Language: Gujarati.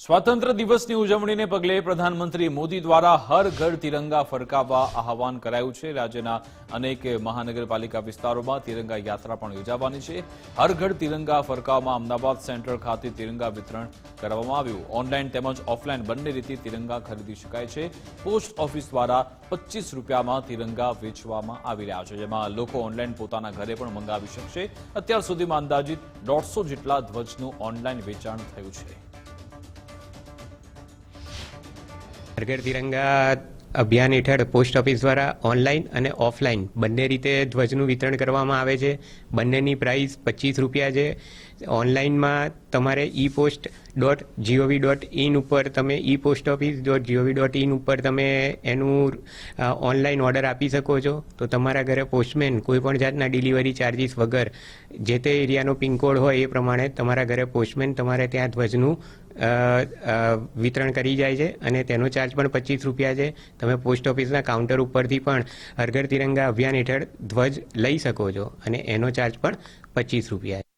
સ્વાતંત્ર્ય દિવસની ઉજવણીને પગલે પ્રધાનમંત્રી મોદી દ્વારા હર ઘર તિરંગા ફરકાવવા આહવાન કરાયું છે. રાજ્યના અનેક મહાનગરપાલિકા વિસ્તારોમાં તિરંગા યાત્રા પણ યોજાવાની છે. હર ઘર તિરંગા ફરકાવવામાં અમદાવાદ સેન્ટ્રલ ખાતે તિરંગા વિતરણ કરવામાં આવ્યું. ઓનલાઈન તેમજ ઓફલાઈન બંને રીતે તિરંગા ખરીદી શકાય છે. પોસ્ટ ઓફિસ દ્વારા પચીસ રૂપિયામાં તિરંગા વેચવામાં આવી રહ્યા છે. જેમાં લોકો ઓનલાઈન પોતાના ઘરે પણ મંગાવી શકશે. અત્યાર સુધીમાં અંદાજિત દોઢસો જેટલા ધ્વજનું ઓનલાઈન વેચાણ થયું છે. હર ઘર તિરંગા અભિયાન હેઠળ પોસ્ટ ઓફિસ દ્વારા ઓનલાઈન અને ઓફલાઈન બંને રીતે ધ્વજનું વિતરણ કરવામાં આવે છે. બંનેની પ્રાઇસ પચીસ રૂપિયા છે. ઓનલાઈનમાં તમારે e post dot G O V dot in ઉપર તમે e post office dot G O V dot in ઉપર તમે એનું ઓનલાઈન ઓર્ડર આપી શકો છો. તો તમારા ઘરે પોસ્ટમેન કોઈ પણ જાતના ડિલિવરી ચાર્જિસ વગર જે તે એરિયાનો પિનકોડ હોય એ પ્રમાણે તમારા ઘરે પોસ્ટમેન તમારે ત્યાં ધ્વજનું વિતરણ કરી જાય છે અને તેનો ચાર્જ પણ પચીસ રૂપિયા છે. તમે પોસ્ટ ઓફિસના કાઉન્ટર ઉપરથી પણ હરઘર તિરંગા અભિયાન હેઠળ ધ્વજ લઈ શકો છો અને એનો ચાર્જ પણ પચીસ રૂપિયા